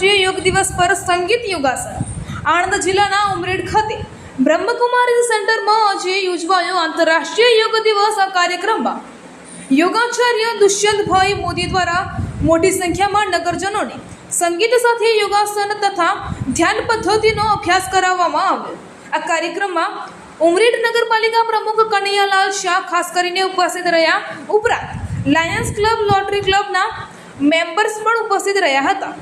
સંગીત યોગાસન. આણંદ જિલ્લાના ઉમરેડ ખાતે બ્રહ્મકુમારી સેન્ટરમાં આજે યોજવાયો આંતરરાષ્ટ્રીય યોગ દિવસ આ કાર્યક્રમમાં. યોગાચાર્ય દુષ્યંતભાઈ મોદી દ્વારા મોટી સંખ્યામાં નગરજનોને સંગીત સાથે યોગાસન તથા ધ્યાન પદ્ધતિનો અભ્યાસ કરાવવામાં આવ્યો. આ કાર્યક્રમમાં ઉમરેડ નગરપાલિકા પ્રમુખ કનૈયાલાલ શાહ ખાસ કરીને ઉપસ્થિત રહ્યા ઉપરાંત લાયન્સ ક્લબ, લોટરી ક્લબના મેમ્બર્સ પણ ઉપસ્થિત રહ્યા હતા.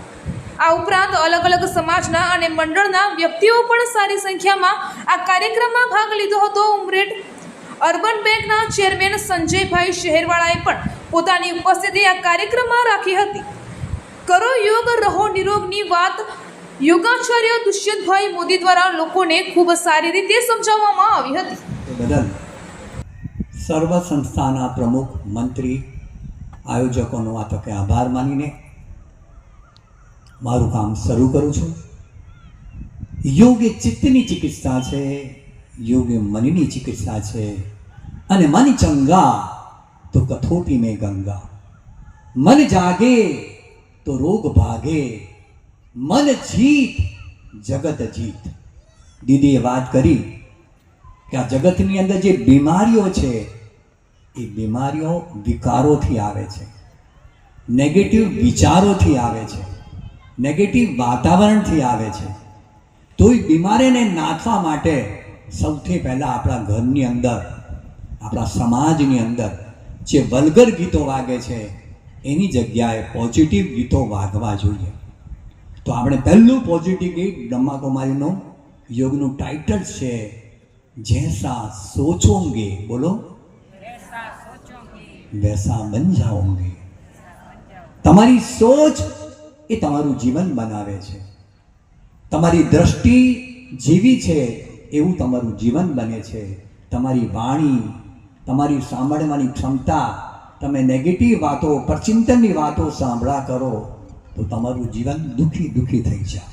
આ ઉપરાંત અલગ અલગ સમાજના અને મંડળના વ્યક્તિઓ પણ સારી સંખ્યામાં આ કાર્યક્રમમાં ભાગ લીધો હતો. ઉમરેટ અર્બન બેંકના ચેરમેન સંજયભાઈ શહેરવાળાએ પણ પોતાની ઉપસ્થિતિ આ કાર્યક્રમમાં રાખી હતી. કરો યોગ, રહો નિરોગની વાત. યોગાચાર્ય દુષ્યંતભાઈ મોદી દ્વારા લોકોને ખૂબ સારી રીતે સમજાવવામાં આવી હતી. સર્વ સંસ્થાના પ્રમુખ, મંત્રી, આયોજકોનો આ તકે આભાર માનીને મારું કામ શરૂ કરું છું. યોગ એ ચિત્તની ચિકિત્સા છે યોગ એ મનની ચિકિત્સા છે, અને મન ચંગા તો કથોટી મેં ગંગા. મન જાગે તો રોગ ભાગે, મન જીત, જગત જીત. દીદીએ વાત કરી કે આ જગતની અંદર જે બીમારીઓ છે, એ બીમારીઓ વિકારોથી આવે છે. નેગેટિવ વિચારોથી આવે છે. નેગેટિવ વાતાવરણથી આવે છે. તો એ બીમારીને નાથવા માટે સૌથી પહેલાં આપણા ઘરની અંદર આપણા સમાજની અંદર જે વલગર ગીતો વાગે છે એની જગ્યાએ પોઝિટિવ ગીતો વાગવા જોઈએ. તો આપણે પહેલું પોઝિટિવ ગીત બ્રહ્માકુમારીનું યોગનું ટાઇટલ છે જૈસા સોચોંગે બોલો. વૈસા બન જાઓંગે તમારી સોચ એ તમારું જીવન બનાવે છે. તમારી દ્રષ્ટિ જીવી છે એવું તમારું જીવન બને છે. તમારી વાણી, તમારી સાંભળવાની ક્ષમતા, તમે નેગેટિવ વાતો, પરચિંતનની વાતો સાંભળા કરો તો તમારું જીવન દુઃખી દુઃખી થઈ જાય.